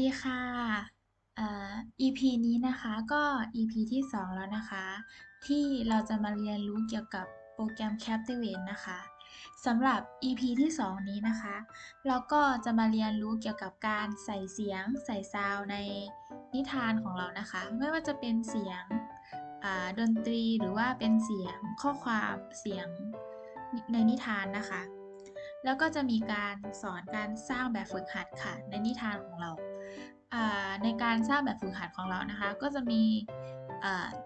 ดีค่ะเอ่อ EP นี้นะคะก็ EP ที่ 2 แล้วนะคะ ที่เราจะมาเรียนรู้เกี่ยวกับโปรแกรม Captivate นะคะสำหรับ EP ที่ 2 นี้นะคะ เราก็จะมาเรียนรู้เกี่ยวกับการใส่เสียงใส่ซาวในนิทานของเรานะคะ ไม่ว่าจะเป็นเสียงดนตรีหรือว่าเป็นเสียงข้อความเสียงในนิทานนะคะ แล้วก็จะมีการสอนการสร้างแบบฝึกหัดค่ะในนิทานของเรา ในการสร้างแบบฝึกหัดของเรานะคะ ก็จะมี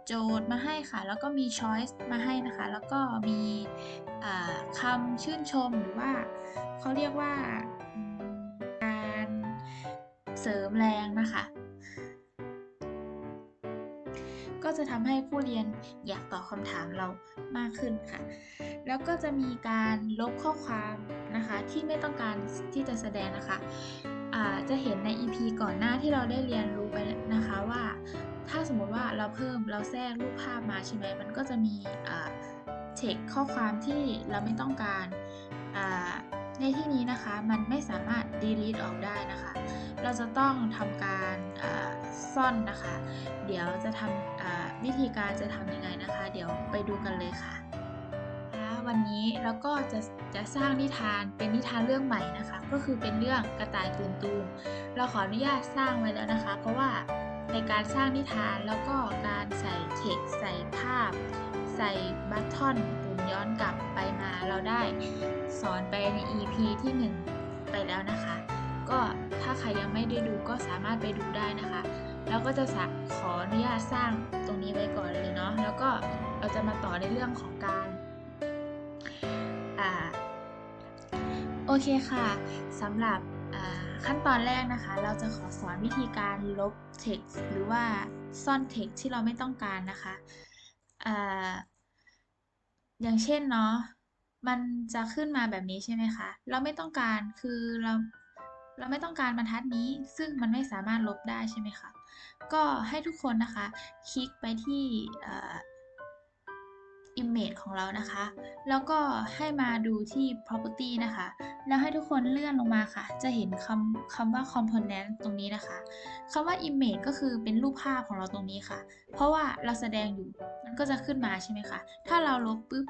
โจทย์มาให้ค่ะ แล้วก็มี choice มาให้นะคะ แล้วก็มีคำชื่นชมหรือว่าเขาเรียกว่าการเสริมแรงนะคะ ก็จะทำให้ผู้เรียนอยากตอบคำถามเรามากขึ้นค่ะ แล้วก็จะมีการลบข้อความนะคะที่ไม่ต้องการที่จะแสดงนะคะ จะเห็นใน EP ก่อนหน้าที่เราได้เรียนรู้ไปนะคะว่า ถ้าสมมติว่าเราเพิ่มเราแทรกรูปภาพมาใช่ไหมมันก็จะมีอ่าเทคข้อความที่เราไม่ต้องการในที่นี้นะคะมันไม่สามารถ delete ออกได้นะคะ เราจะต้องทำการซ่อนนะคะ เดี๋ยวจะทำวิธีการจะทำยังไงนะคะ เดี๋ยวไปดูกันเลยค่ะ วันนี้เราก็จะจะสร้างนิทานเป็นนิทานเรื่องใหม่นะคะ ก็คือเป็นเรื่องกระต่ายตื่นตูมเราขออนุญาตสร้างไว้แล้วนะคะ เพราะว่าในการสร้างนิทานแล้วก็การใส่เทคใส่ภาพ ใส่บัตทอนปุ่มย้อนกลับไปมาเราได้สอนไปใน EP ที่ 1 ไปแล้วนะคะ ก็ถ้าใครยังไม่ได้ดูก็สามารถไปดูได้นะคะแล้วก็จะสักขออนุญาตสร้างตรงนี้ไว้ก่อนเลยเนาะแล้วก็เราจะมาต่อในเรื่องของการ เคค่ะสำหรับขั้นตอนแรกนะคะ เราจะขอสอนวิธีการลบ text หรือว่าซ่อน text ที่เราไม่ต้องการนะคะออย่างเช่นเนาะมันจะขึ้นมาแบบนี้ใช่ไหมคะ เราไม่ต้องการคือเราเราไม่ต้องการบรรทัดนี้ ซึ่งมันไม่สามารถลบได้ใช่ไหมคะ ก็ให้ทุกคนนะคะ คลิกไปที่ image ของเรานะคะ แล้วก็ให้มาดูที่ property นะคะ แล้วให้ทุกคนเลื่อนลงมาค่ะ จะเห็นคำคำว่า component ตรงนี้นะคะ คำว่า image ก็คือเป็นรูปภาพของเราตรงนี้ค่ะ เพราะว่าเราแสดงอยู่ มันก็จะขึ้นมาใช่ไหมคะ ถ้าเราลบปุ๊บ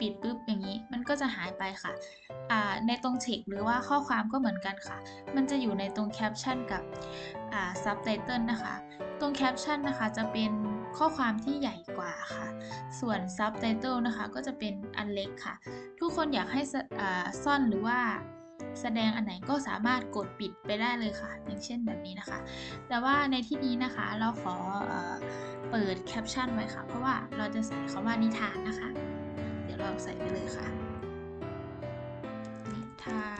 ปิดปุ๊บอย่างนี้มันก็จะหายไปค่ะ ในตรง text หรือว่าข้อความก็เหมือนกันค่ะ มันจะอยู่ในตรง caption กับ subtitle นะคะ ตรง caption นะคะจะเป็น ข้อความที่ใหญ่กว่าค่ะ ส่วน subtitle นะคะก็จะเป็นอันเล็กค่ะ ทุกคนอยากให้ซ่อนหรือว่าแสดงอันไหนก็สามารถกดปิดไปได้เลยค่ะ อย่างเช่นแบบนี้นะคะ แต่ว่าในที่นี้นะคะเราขอเออเปิดแคปชั่นไว้ค่ะ เพราะว่าเราจะใส่คำว่านิทานนะคะ เดี๋ยวเราใส่ไปเลยค่ะ นิทาน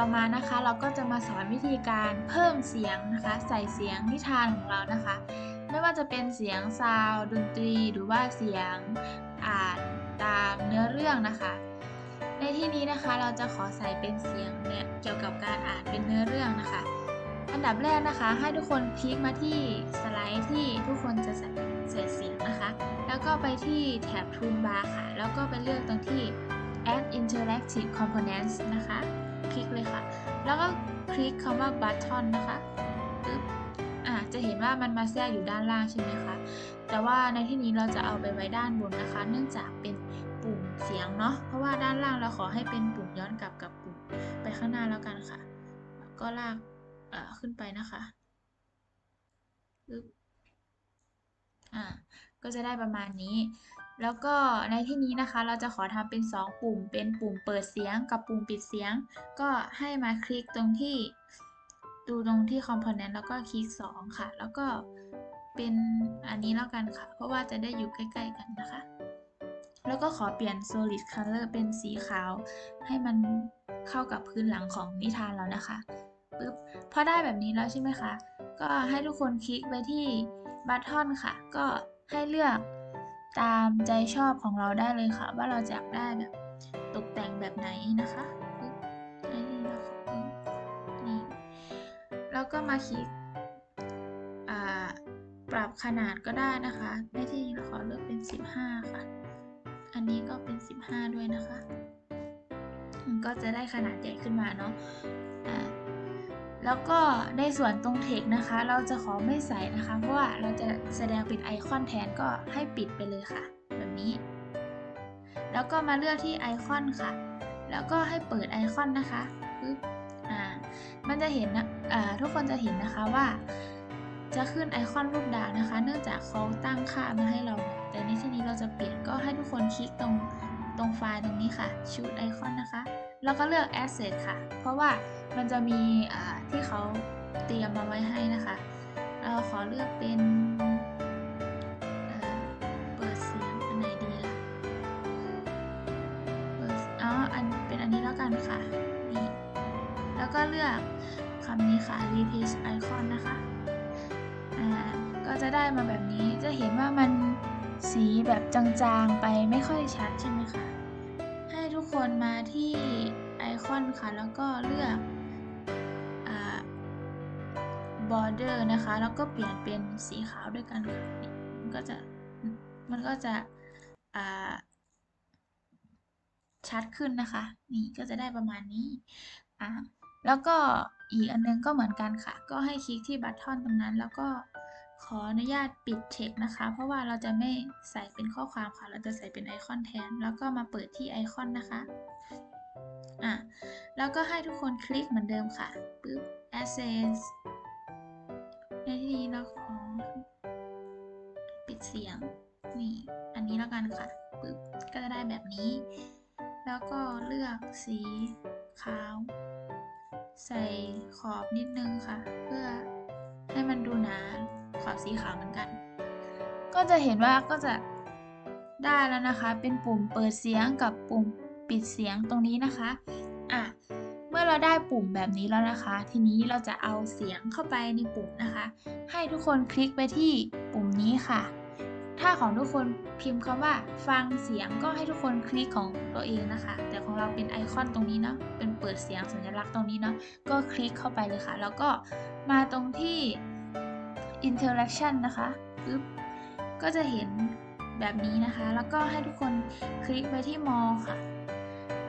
ต่อมานะคะเราก็จะมาสอนวิธีการเพิ่มเสียงนะคะ ใส่เสียงนิทานของเรานะคะ ไม่ว่าจะเป็นเสียงซาวด์ดนตรีหรือว่าเสียงอ่านตามเนื้อเรื่องนะคะ ในที่นี้นะคะเราจะขอใส่เป็นเสียงเนี่ยเกี่ยวกับการอ่านเป็นเนื้อเรื่องนะคะ อันดับแรกนะคะ ให้ทุกคนคลิกมาที่สไลด์ที่ทุกคนจะใส่ใส่เสียงนะคะ แล้วก็ไปที่แถบ Toolbar ค่ะ แล้วก็ไปเลือกตรงที่ Add Interactive Components นะคะ คลิกเลยค่ะ แล้วก็คลิกคำว่า Button นะคะปึ๊บอะจะเห็นว่ามันมาแทรกอยู่ด้านล่างใช่ไหมคะแต่ว่าในที่นี้เราจะเอาไปไว้ด้านบนนะคะ เนื่องจากเป็นปุ่มเสียงเนาะเพราะว่าด้านล่างเราขอให้เป็นปุ่มย้อนกลับกับปุ่มไปข้างหน้าแล้วกันค่ะ ก็ลากอ่อขึ้นไปนะคะปึ๊บอ่าก็จะได้ประมาณนี้ แล้วก็ในที่นี้นะคะเราจะขอทำเป็น 2 ปุ่ม เป็นปุ่มเปิดเสียงกับปุ่มปิดเสียง ก็ให้มาคลิกตรงที่ดูตรงที่ component แล้วก็คลิก 2 ค่ะ แล้วก็เป็นอันนี้แล้วกันค่ะ เพราะว่าจะได้อยู่ใกล้ ๆ กันนะคะ แล้วก็ขอเปลี่ยน solid color เป็นสีขาว ให้มันเข้ากับพื้นหลังของนิทานเรานะคะปึ๊บพอได้แบบนี้แล้วใช่ไหมคะ ก็ให้ทุกคนคลิกไปที่บัตทอนค่ะ ก็ให้เลือก ตามใจชอบของเราได้เลยค่ะ ว่าเราจะอยากได้แบบตกแต่งแบบไหนนะคะนี่นะคะนี่แล้วก็มาคลิกปรับขนาดก็ได้นะคะในที่นี้เราขอเลือกเป็น 15 ค่ะ อันนี้ก็เป็น 15 ด้วยนะคะ มันก็จะได้ขนาดใหญ่ขึ้นมาเนาะ แล้วก็ในส่วนตรงเทคนะคะ เราจะขอไม่ใส่นะคะ เพราะว่าเราจะแสดงเป็นไอคอนแทนก็ให้ปิดไปเลยค่ะ แบบนี้ แล้วก็มาเลือกที่ไอคอนค่ะ แล้วก็ให้เปิดไอคอนนะคะปึ๊บอ่ามันจะเห็นนะอ่าทุกคนจะเห็นนะคะว่า จะขึ้นไอคอนรูปดาวนะคะ เนื่องจากเขาตั้งค่ามาให้เรา แต่ในที่นี้เราจะเปลี่ยนก็ให้ทุกคนคลิกตรงตรงไฟล์ตรงนี้ค่ะ choose ไอคอนนะคะ แล้วก็เลือก asset ค่ะ เพราะว่ามันจะมีที่เขาเตรียมมาไว้ให้นะคะ เราขอเลือกเป็นเอ่อเปิดเสียงอันไหนดีล่ะเปิดอ๋ออันเป็นอันนี้แล้วกันค่ะ นี่ แล้วก็เลือกคำนี้ค่ะ replace icon นะคะ อ่า ก็จะได้มาแบบนี้ จะเห็นว่ามันสีแบบจางๆ ไปไม่ค่อยชัดใช่ไหมคะ ให้ทุกคนมาที่ไอคอนค่ะ แล้วก็เลือกอ border นะคะ แล้วก็เปลี่ยนเป็นสีขาวด้วยกันค่ะมันก็จะ มันก็จะชัดขึ้นนะคะ นี่ก็จะได้ประมาณนี้อ่าแล้วก็อีกอันนึงก็เหมือนกันค่ะ ก็ให้คลิกที่บัตทอนตรงนั้นแล้วก็ ขออนุญาตปิดเทคนะคะ เพราะว่าเราจะไม่ใส่เป็นข้อความค่ะ เราจะใส่เป็นไอคอนแทน แล้วก็มาเปิดที่ไอคอนนะคะอะแล้วก็ให้ทุกคนคลิกเหมือนเดิมค่ะปึ๊บ access ในที่นี้เราขอปิดเสียง นี่ อันนี้แล้วกันค่ะปึ๊บก็จะได้แบบนี้ แล้วก็เลือกสีขาว ใส่ขอบนิดนึงค่ะ เพื่อให้มันดูหนา ขอบสีขาวเหมือนกัน ก็จะเห็นว่าก็จะได้แล้วนะคะ เป็นปุ่มเปิดเสียงกับปุ่มปิดเสียงตรงนี้นะคะอะเมื่อเราได้ปุ่มแบบนี้แล้วนะคะ ทีนี้เราจะเอาเสียงเข้าไปในปุ่มนะคะ ให้ทุกคนคลิกไปที่ปุ่มนี้ค่ะ ถ้าของทุกคนพิมพ์คำว่า ฟังเสียงก็ให้ทุกคนคลิกของตัวเองนะคะ แต่ของเราเป็นไอคอนตรงนี้เนาะ เป็นเปิดเสียงสัญลักษณ์ตรงนี้เนาะ ก็คลิกเข้าไปเลยค่ะ แล้วก็มาตรงที่ interaction นะคะปึ๊บก็จะเห็นแบบนี้นะคะ แล้วก็ให้ทุกคนคลิกไปที่ more ค่ะ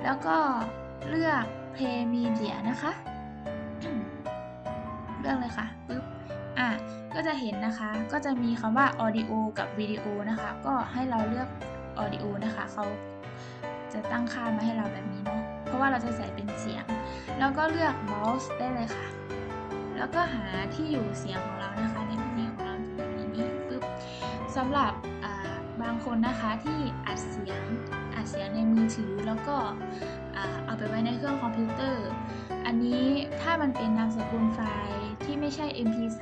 แล้วก็เลือก play media นะคะ เลือกเลยค่ะปึ๊บอะก็จะเห็นนะคะ ก็จะมีคำว่า audio กับ video นะคะ ก็ให้เราเลือก audio นะคะเขาจะตั้งค่ามาให้เราแบบนี้เนาะ เพราะว่าเราจะใส่เป็นเสียง แล้วก็เลือก mouse ได้เลยค่ะ แล้วก็หาที่อยู่เสียงของ สำหรับบางคนนะคะที่อัดเสียงอัดเสียงในมือถือแล้วก็เอาไปไว้ในเครื่องคอมพิวเตอร์ อันนี้ถ้ามันเป็นนามสกุลไฟล์ที่ไม่ใช่ mp3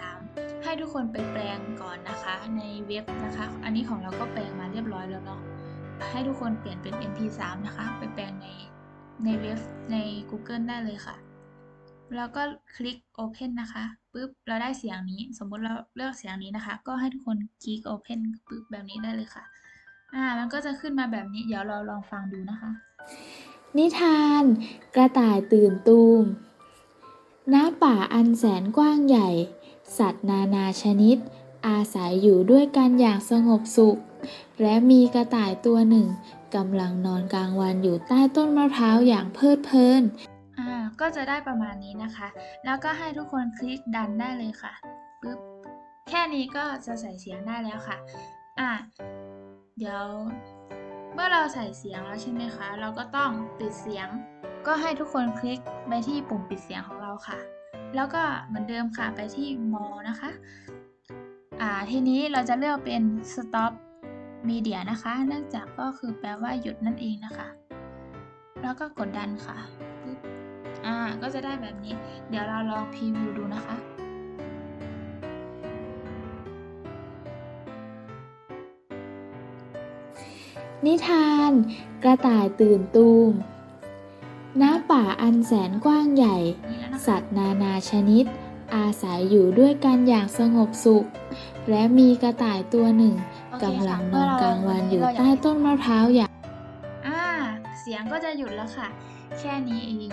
ให้ทุกคนไปแปลงก่อนนะคะในเว็บนะคะ อันนี้ของเราก็แปลงมาเรียบร้อยแล้วเนาะให้ทุกคนเปลี่ยนเป็น mp3 นะคะ ไปแปลงในในเว็บใน Google ได้เลยค่ะ แล้วก็คลิก Open นะคะปุ๊บเราได้เสียงนี้ สมมติเราเลือกเสียงนี้นะคะ ก็ให้ทุกคนคลิก Open ปุ๊บแบบนี้ได้เลยค่ะ อ่า มันก็จะขึ้นมาแบบนี้ เดี๋ยวเราลองฟังดูนะคะ นิทาน กระต่ายตื่นตูมณป่าอันแสนกว้างใหญ่ สัตว์นานาชนิด อาศัยอยู่ด้วยกันอย่างสงบสุข และมีกระต่ายตัวหนึ่งกำลังนอนกลางวันอยู่ใต้ต้นมะพร้าวอย่างเพลิดเพลิน ก็จะได้ประมาณนี้นะคะ แล้วก็ให้ทุกคนคลิกดันได้เลยค่ะปึ๊บแค่นี้ก็จะใส่เสียงได้แล้วค่ะอ่าเดี๋ยวเมื่อเราใส่เสียงแล้วใช่ไหมคะ เราก็ต้องปิดเสียง ก็ให้ทุกคนคลิกไปที่ปุ่มปิดเสียงของเราค่ะ แล้วก็เหมือนเดิมค่ะไปที่ more นะคะอ่าทีนี้เราจะเลือกเป็น stop media นะคะ เนื่องจากก็คือแปลว่าหยุดนั่นเองนะคะ แล้วก็กดดันค่ะ อ่า ก็จะได้แบบนี้ เดี๋ยวเราลองพรีวิวดูนะคะ นิทาน กระต่ายตื่นตูมณป่าอันแสนกว้างใหญ่นี่แล้วนะคะสัตว์นานาชนิด อาศัยอยู่ด้วยกันอย่างสงบสุข และมีกระต่ายตัวหนึ่งโอเคกำลังนค่ะอนกลางวันอยู่เมื่อเราใต้ต้นมะพร้าวอย่าง อ่า เสียงก็จะหยุดแล้วค่ะ แค่นี้เอง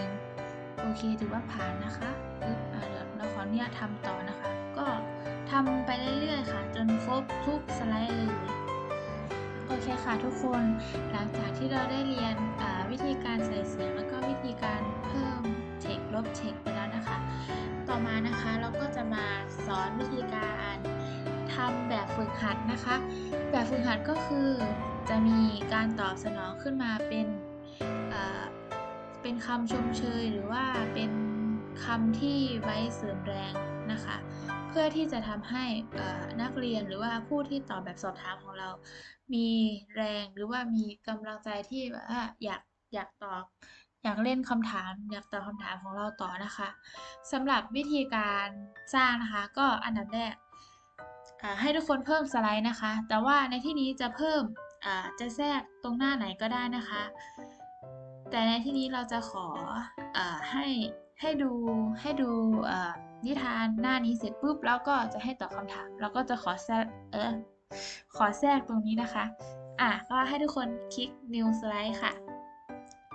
โอเคถือว่าผ่านนะคะปึ๊บเดี๋ยวเราขออนุญาตทำต่อนะคะ ก็ทำไปเรื่อยๆค่ะ จนครบทุกสไลด์เลยโอเคค่ะทุกคนหลังจากที่เราได้เรียนวิธีการใส่เสียงแล้วก็วิธีการเพิ่มเทคลบเทคไปแล้วนะคะ ต่อมานะคะเราก็จะมาสอนวิธีการทำแบบฝึกหัดนะคะ แบบฝึกหัดก็คือจะมีการตอบสนองขึ้นมาเป็น เป็นคำชมเชยหรือว่าเป็นคำที่ไว้เสริมแรงนะคะ เพื่อที่จะทำให้นักเรียนหรือว่าผู้ที่ตอบแบบสอบถามของเรา มีแรงหรือว่ามีกำลังใจที่แบบว่าอยากอยากตอบอยากเล่นคำถามอยากตอบคำถามของเราต่อนะคะสำหรับวิธีการสร้างนะคะ ก็อันดับแรกให้ทุกคนเพิ่มสไลด์นะคะ แต่ว่าในที่นี้จะเพิ่มจะแทรกตรงหน้าไหนก็ได้นะคะ แต่ในที่นี้เราจะขออให้ให้ดูให้ดูนิทานหน้านี้เสร็จปุ๊บแล้วก็จะให้ตอบคำถามแล้วก็จะขอแทรกเออขอแทรกตรงนี้นะคะ อะก็ให้ทุกคนคลิก new slide ค่ะ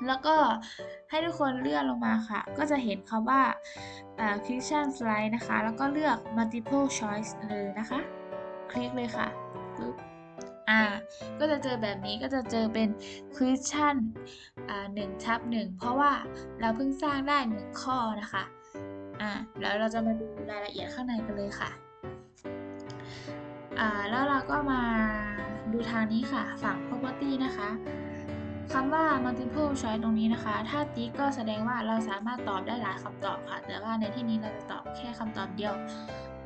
แล้วก็ให้ทุกคนเลื่อนลงมาค่ะ ก็จะเห็นคำว่าอ่า question slide นะคะ แล้วก็เลือก multiple choice เลยนะคะ คลิกเลยค่ะปึ๊บ อ่าก็จะเจอแบบนี้ก็จะเจอเป็น question อ่าหนึ่งทับหนึ่งเพราะว่าเราเพิ่งสร้างได้หนึ่งข้อนะคะอ่าแล้วเราจะมาดูรายละเอียดข้างในกันเลยค่ะอ่าแล้วเราก็มาดูทางนี้ค่ะ ฝั่ง property นะคะคำว่า multiple choice ตรงนี้นะคะ ถ้าติ๊กก็แสดงว่าเราสามารถตอบได้หลายคำตอบค่ะ แต่ว่าในที่นี้เราจะตอบแค่คำตอบเดียว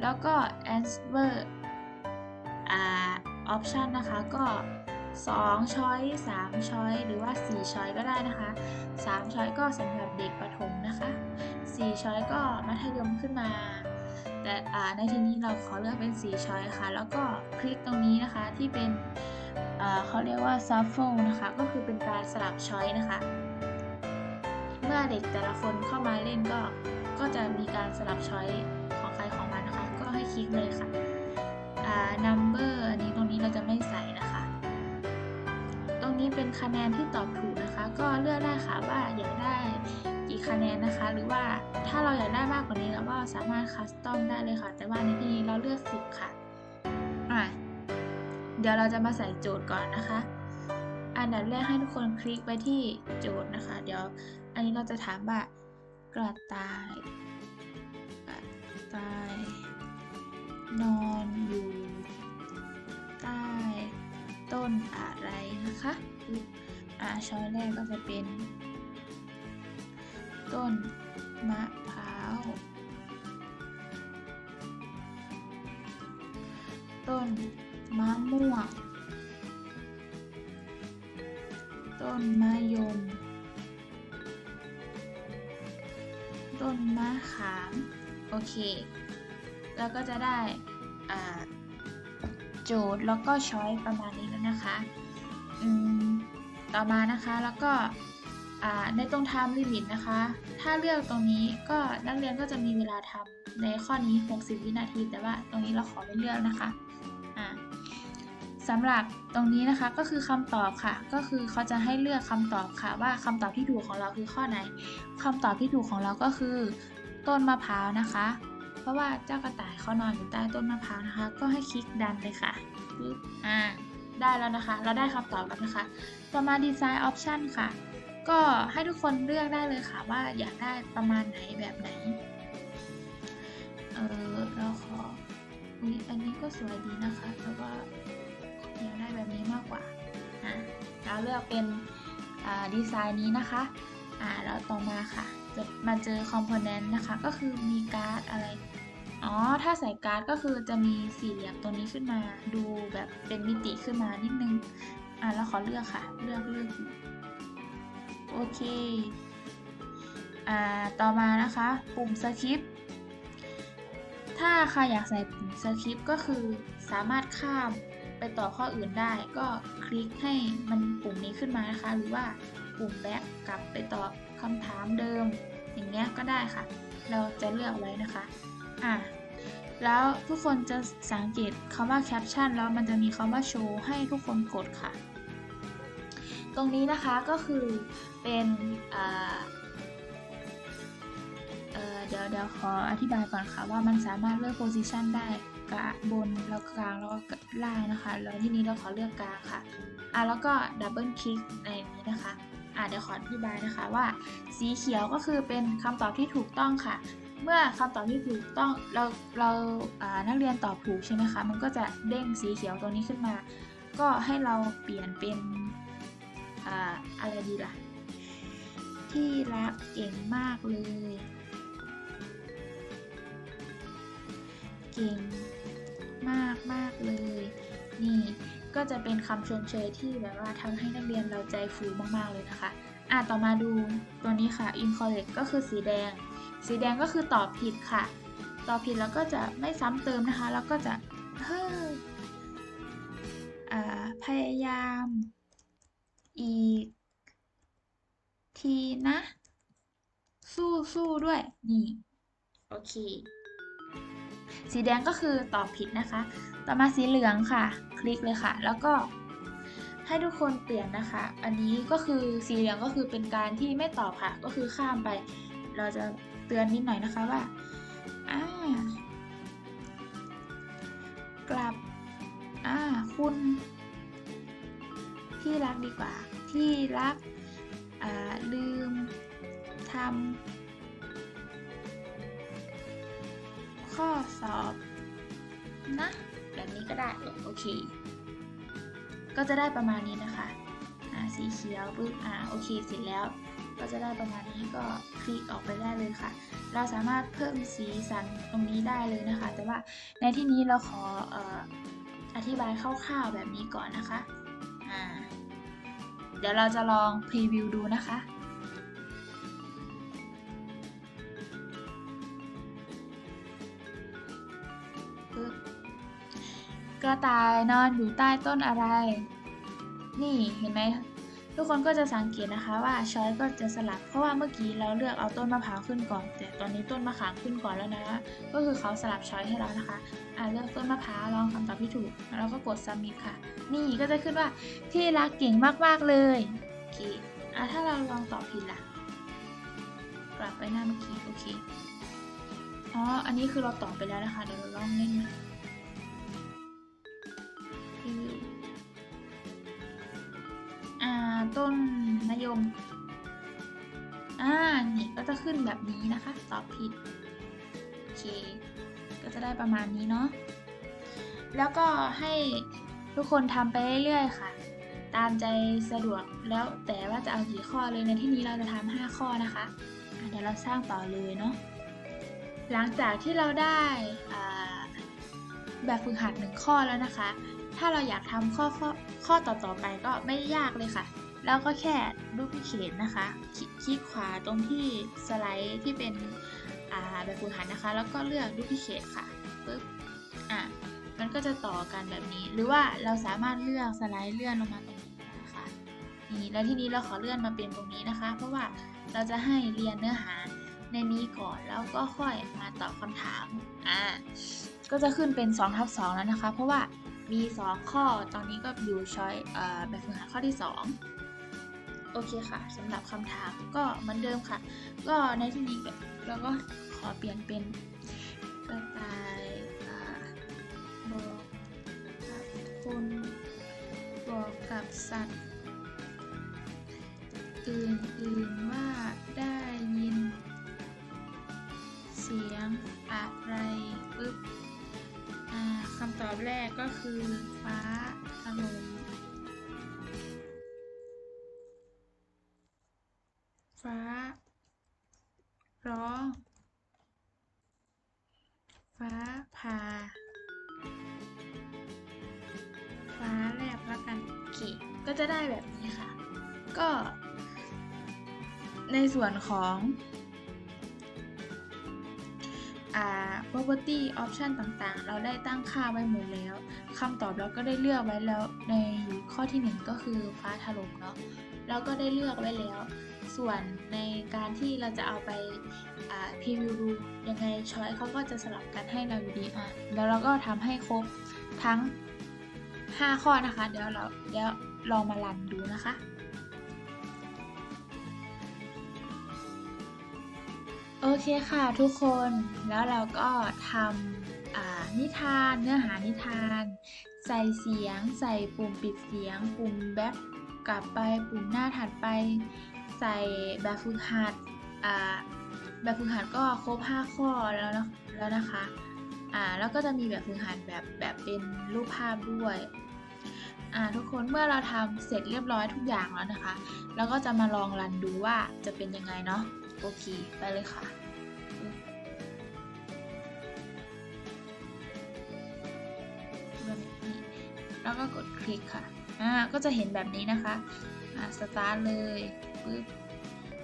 แล้วก็ answer อ่า option นะคะ ก็ 2 ช้อย3ช้อยหรือว่า 4 ช้อยก็ได้นะคะ 3 ช้อยก็สำหรับเด็กประถมนะคะ 4 ช้อยก็มัธยมขึ้นมา แต่ในที่นี้เราขอเลือกเป็น 4 ช้อยค่ะ แล้วก็คลิกตรงนี้นะคะที่เป็นเขาเรียกว่า shuffle นะคะ ก็คือเป็นการสลับช้อยนะคะ เมื่อเด็กแต่ละคนเข้ามาเล่นก็ ก็จะมีการสลับช้อยของใครของมันนะคะ ก็ให้คลิกเลยค่ะ number อันนี้ ตรงนี้เราจะไม่ใส่นะคะ ตรงนี้เป็นคะแนนที่ตอบถูกนะคะ ก็เลือกได้ค่ะว่าอยากได้กี่คะแนนนะคะ หรือว่าถ้าเราอยากได้มากกว่านี้เราก็สามารถคัสตอมได้เลยค่ะ แต่ว่าในที่นี้เราเลือก 10 ค่ะอะ เดี๋ยวเราจะมาใส่โจทย์ก่อนนะคะ อันดับแรกให้ทุกคนคลิกไปที่โจทย์นะคะ เดี๋ยวอันนี้เราจะถามว่ากระต่ายกระต่าย นอนอยู่ ใต้ต้นอะไรนะคะอ่าช้อยแรกก็จะเป็น ต้นมะพร้าว ต้นมะม่วง ต้นมะยม ต้นมะขาม โอเค แล้วก็จะได้อ่า โจทย์แล้วก็ช้อยประมาณนี้แล้วนะคะต่อมานะคะแล้วก็ในตรง time limit นะคะ ถ้าเลือกตรงนี้ก็นักเรียนก็จะมีเวลาทำในข้อนี้ 60 วินาที แต่ว่าตรงนี้เราขอไม่เลือกนะคะอ่าสำหรับตรงนี้นะคะก็คือคำตอบค่ะ ก็คือเขาจะให้เลือกคำตอบค่ะ ว่าคำตอบที่ถูกของเราคือข้อไหนคำตอบที่ถูกของเราก็คือ ต้นมะพร้าวนะคะ เพราะว่าเจ้ากระต่ายเขานอนอยู่ใต้ต้นมะพร้าวนะคะ ก็ให้คลิกดันเลยค่ะปึ๊บอ่าได้แล้วนะคะ เราได้คำตอบแล้วนะคะ ต่อมา Design Option ค่ะ ก็ให้ทุกคนเลือกได้เลยค่ะ ว่าอยากได้ประมาณไหนแบบไหน เออเราขออุ๊ยอันนี้ก็สวยดีนะคะแต่ว่าอยากได้แบบนี้มากกว่าอะเราเลือกเป็นดีไซน์นี้นะคะอ่าแล้วต่อมาค่ะ จะมาเจอคอมโพเนนต์นะคะ ก็คือมีการ์ดอะไร อ๋อ ถ้าใส่การ์ดก็คือจะมีสี่เหลี่ยมตรงนี้ขึ้นมา ดูแบบเป็นมิติขึ้นมานิดนึง อ่าแล้วขอเลือกค่ะ เลือกเลือกโอเค อ่า ต่อมานะคะ ปุ่มสคริปต์ ถ้าใครอยากใส่ปุ่มสคริปต์ก็คือสามารถข้ามไปต่อข้ออื่นได้ ก็คลิกให้มันปุ่มนี้ขึ้นมานะคะ หรือว่าปุ่มแบ็กกลับไปตอบคำถามเดิม อย่างเงี้ยก็ได้ค่ะ เราจะเลือกไว้นะคะ อะแล้วทุกคนจะสังเกตคำว่าแคปชั่นแล้วมันจะมีคำว่าโชว์ให้ทุกคนกดค่ะ ตรงนี้นะคะก็คือเป็นเเดี๋ยวเดี๋ยวขออธิบายก่อนค่ะว่ามันสามารถเลือกโพซิชันได้กะบนแล้วกลางแล้วก็ล่างนะคะ แล้วที่นี้เราขอเลือกกลางค่ะอะแล้วก็ดับเบิลคลิกในนี้นะคะอะเดี๋ยวขออธิบายนะคะว่า สีเขียวก็คือเป็นคำตอบที่ถูกต้องค่ะ เมื่อคำตอบที่ถูกต้องเราเราานักเรียนตอบถูกใช่ไหมคะ มันก็จะเด้งสีเขียวตัวนี้ขึ้นมา ก็ให้เราเปลี่ยนเป็นออะไรดีล่ะ ที่รักเก่งมากเลย เก่งมากมากเลย นี่ก็จะเป็นคำชมเชยที่แบบว่าทำให้นักเรียนเราใจฟูมากๆเลยนะคะ อะต่อมาดูตัวนี้ค่ะ incorrect ก็คือสีแดง สีแดงก็คือตอบผิดค่ะ ตอบผิดแล้วก็จะไม่ซ้ำเติมนะคะ แล้วก็จะเฮ้อพยายาม อีก ทีนะ สู้สู้ด้วย นี่ โอเค สีแดงก็คือตอบผิดนะคะ ต่อมาสีเหลืองค่ะ คลิกเลยค่ะ แล้วก็ให้ทุกคนเปลี่ยนนะคะ อันนี้ก็คือสีเหลืองก็คือเป็นการที่ไม่ตอบค่ะ ก็คือข้ามไป เราจะ ตือนนิดหน่อยนะคะว่าอ่ากลับอ่าคุณที่รักดีกว่า ที่รักอ่าลืมทำข้อสอบนะแบบนี้ก็ได้โอเค ก็จะได้ประมาณนี้นะคะ อ่า สีเขียวปุ๊บ อ่า โอเค เสร็จแล้ว ก็จะได้ประมาณนี้ก็คลิกออกไปได้เลยค่ะ เราสามารถเพิ่มสีสันตรงนี้ได้เลยนะคะ แต่ว่าในที่นี้เราขอเอ่ออธิบายคร่าวๆแบบนี้ก่อนนะคะอ่าเดี๋ยวเราจะลองพรีวิวดูนะคะกระต่ายนอนอยู่ใต้ต้นอะไร นี่เห็นไหม ทุกคนก็จะสังเกตนะคะว่าช้อยก็จะสลับ เพราะว่าเมื่อกี้เราเลือกเอาต้นมะพร้าวขึ้นก่อน แต่ตอนนี้ต้นมะขามขึ้นก่อนแล้วนะก็คือเขาสลับช้อยให้เรานะคะอ่าเลือกต้นมะพร้าวลองคำตอบที่ถูก แล้วก็กด submit ค่ะ นี่ก็จะขึ้นว่าที่รักเก่งมากๆเลยโอเคอะถ้าเราลองตอบผิดล่ะ กลับไปหน้าเมื่อกี้โอเคอ๋ออันนี้คือเราตอบไปแล้วนะคะเดี๋ยวเราลองเล่นนะ ม อ่า นี่ก็จะขึ้นแบบนี้นะคะ ตอบผิด โอเค ก็จะได้ประมาณนี้เนาะ แล้วก็ให้ทุกคนทำไปเรื่อยๆค่ะ ตามใจสะดวกแล้วแต่ว่าจะเอากี่ข้อเลย ในที่นี้เราจะทำ5ข้อนะคะะเดี๋ยวเราสร้างต่อเลยเนาะ หลังจากที่เราได้แบบฝึกหัดหนึ่งข้อแล้วนะคะ ถ้าเราอยากทำข้อข้อข้อต่อๆไปก็ไม่ยากเลยค่ะ แล้วก็แค่ดูพิเคทนะคะคลิคลิกขวาตรงที่สไลด์ที่เป็นแบบฝึกหัดนะคะ แล้วก็เลือกดูพิเคทค่ะปึ๊บอะมันก็จะต่อกันแบบนี้ หรือว่าเราสามารถเลือกสไลด์เลื่อนลงมาตรงนี้ได้ค่ะนี่แล้วทีนี้เราขอเลื่อนมาเป็นตรงนี้นะคะ เพราะว่าเราจะให้เรียนเนื้อหาในนี้ก่อนแล้วก็ค่อยมาตอบคำถามอ่าก็จะขึ้นเป็น2ทับ2แล้วนะคะ เพราะว่ามี 2 ข้อตอนนี้ก็อยู่ช้อยแบบฝึกหัดข้อที่ 2 โอเคค่ะสำหรับคำถามก็เหมือนเดิมค่ะ ก็ในที่นี้เราก็ขอเปลี่ยนเป็นกระต่ายอ่าบอกกับคนบอกกับสัตว์อื่นๆว่าได้ยิน เสียงอะไรปึ๊บอ่าคำตอบแรกก็คือฟ้า ส่วนของอ property option ต่างๆ เราได้ตั้งค่าไว้หมดแล้วคำตอบเราก็ได้เลือกไว้แล้วในข้อที่หนึ่งก็คือฟ้าถล่มเนาะเราก็ได้เลือกไว้แล้ว ส่วนในการที่เราจะเอาไปาพรีวิวดูยังไงช้อยเขาก็จะสลับกันให้เราอยู่ดีอะแล้วเราก็ทำให้ครบทั้ง 5 ข้อนะคะ เดี๋ยวเราเดี๋ยวลองมารันดูนะคะ โอเคค่ะทุกคนแล้วเราก็ทอ่านิทานเนื้อหานิทาน ใส่เสียง ใส่ปุ่มปิดเสียง ปุ่มแบ็คกลับไปปุ่มหน้าถัดไป ใส่แบบฝึกหัดแบบฝึกหัดก็ครบ 5 ข้อแล้วนะแล้วนะคะอ่าแล้วก็จะมีแบบฝึกหัดแบบแบบเป็นรูปภาพด้วยอ่าทุกคนเมื่อเราทำเสร็จเรียบร้อยทุกอย่างแล้วนะคะ แล้วก็จะมาลองรันดูว่าจะเป็นยังไงเนาะ โอเค ไปเลยค่ะแบบนี้แล้วก็กดคลิกค่ะ อ่า ก็จะเห็นแบบนี้นะคะ อ่า สตาร์ทเลยปึ๊บ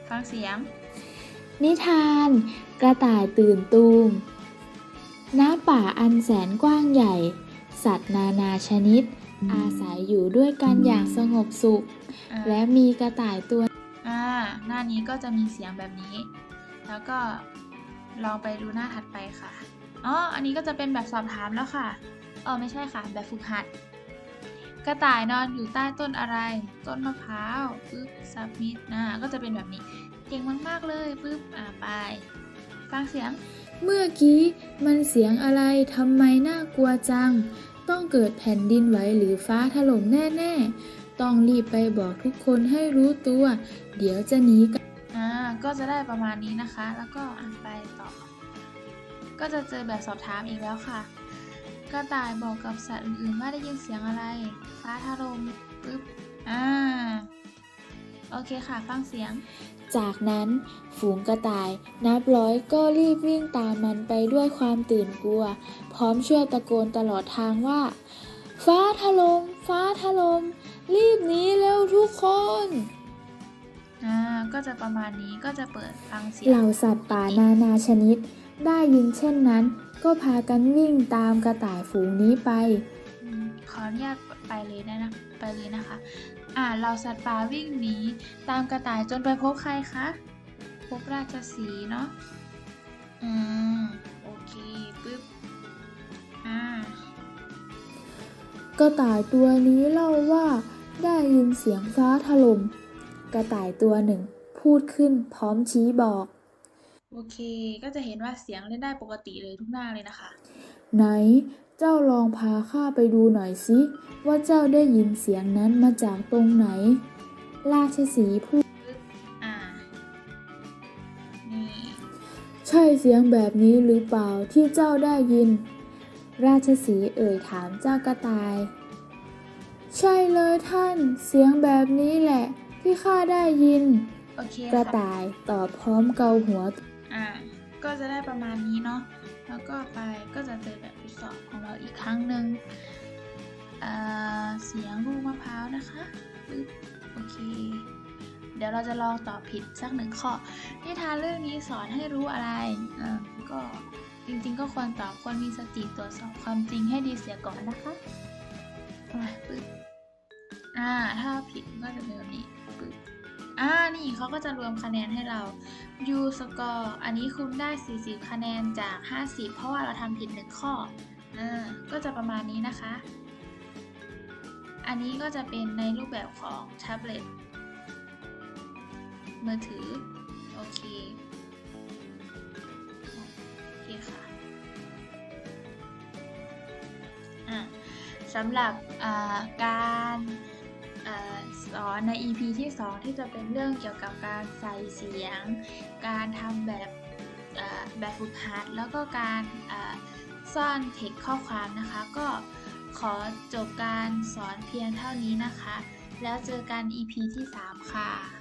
ฟังเสียง นิทาน กระต่ายตื่นตูมณป่าอันแสนกว้างใหญ่ สัตว์นานาชนิด อาศัยอยู่ด้วยกันอย่างสงบสุขอ่าและมีกระต่ายตัวอ่าหน้านี้ก็จะมีเสียงแบบนี้ แล้วก็ลองไปดูหน้าถัดไปค่ะ อ๋อ อันนี้ก็จะเป็นแบบสอบถามแล้วค่ะเออไม่ใช่ค่ะ แบบฝึกหัด กระต่ายนอนอยู่ใต้ต้นอะไร ต้นมะพร้าวปึ๊บซับมิดนะก็จะเป็นแบบนี้ เก่งมากๆเลยปึ๊บอ่าไป ฟังเสียง เมื่อกี้มันเสียงอะไรทำไมน่ากลัวจัง ต้องเกิดแผ่นดินไหวหรือฟ้าถล่มแน่ ๆ ต้องรีบไปบอกทุกคนให้รู้ตัว เดี๋ยวจะหนีกันอ่าก็จะได้ประมาณนี้นะคะ แล้วก็อ่านไปต่อ ก็จะเจอแบบสอบถามอีกแล้วค่ะ กระต่ายบอกกับสัตว์อื่นๆว่าได้ยินเสียงอะไร ฟ้าถล่มปึ๊บอ่าโอเคค่ะ ฟังเสียง จากนั้นฝูงกระต่ายนับร้อยก็รีบวิ่งตามมันไปด้วยความตื่นกลัว พร้อมช่วยตะโกนตลอดทางว่า ฟ้าถลม่มฟ้าถลม่ม รีบหนีเร็วทุกคนอ่าก็จะประมาณนี้ก็จะเปิดฟังเสียงเหล่าสัตว์ป่านานาชนิด ได้ยินเช่นนั้น ก็พากันวิ่งตามกระต่ายฝูงนี้ไปอืมขออนุญาตไปเลยได้นะไปเลยนะคะ อ่าเราสัตว์ป่าวิ่งหนีตามกระต่ายจนไปพบใครคะพบราชสีห์เนาะอืมโอเคปึ๊บอ่ากระต่ายตัวนี้เล่าว่า ได้ยินเสียงฟ้าถลม่มกระต่ายตัวหนึ่ง พูดขึ้นพร้อมชี้บอก โอเค ก็จะเห็นว่าเสียงเล่นได้ปกติเลยทุกหน้าเลยนะคะ ไหนเจ้าลองพาข้าไปดูหน่อยสิว่าเจ้าได้ยินเสียงนั้นมาจากตรงไหน ราชสีห์พูดปึ๊บอ่านี่ใช่เสียงแบบนี้หรือเปล่าที่เจ้าได้ยิน ราชสีห์เอ่ยถามเจ้ากระต่าย ใช่เลยท่านเสียงแบบนี้แหละ ที่ข้าได้ยิน โอเคกระค่ะต่ายตอบพร้อมเกาหัว อ่า ก็จะได้ประมาณนี้เนาะ แล้วก็ไปก็จะเจอแบบทดสอบของเราอีกครั้งหนึ่งอ่าเสียงลูกมะพร้าวนะคะปึ๊บโอเค เดี๋ยวเราจะลองตอบผิดสักหนึ่งข้อ นิทานเรื่องนี้สอนให้รู้อะไรอ่าก็จริงๆก็ควรตอบควรมีสติตรวจสอบความจริงให้ดีเสียก่อนนะคะอ่าปึ๊บ อ่า ถ้าผิดก็จะเป็นแบบนี้ปึ๊บอ่า นี่เขาก็จะรวมคะแนนให้เรา U score อันนี้คุณได้ 40 คะแนนจาก 50 เพราะว่าเราทำผิดหนึ่งข้อ อ่า ก็จะประมาณนี้นะคะ อันนี้ก็จะเป็นในรูปแบบของแท็บเล็ตมือถือ โอเค โอเคค่ะ อะสำหรับการ สอนใน EP ที่ 2 ที่จะเป็นเรื่องเกี่ยวกับการใส่เสียง การทำแบบแบบฝึกหัด แล้วก็การซ่อนเทคข้อความนะคะ ก็ขอจบการสอนเพียงเท่านี้นะคะ แล้วเจอกัน EP ที่ 3 ค่ะ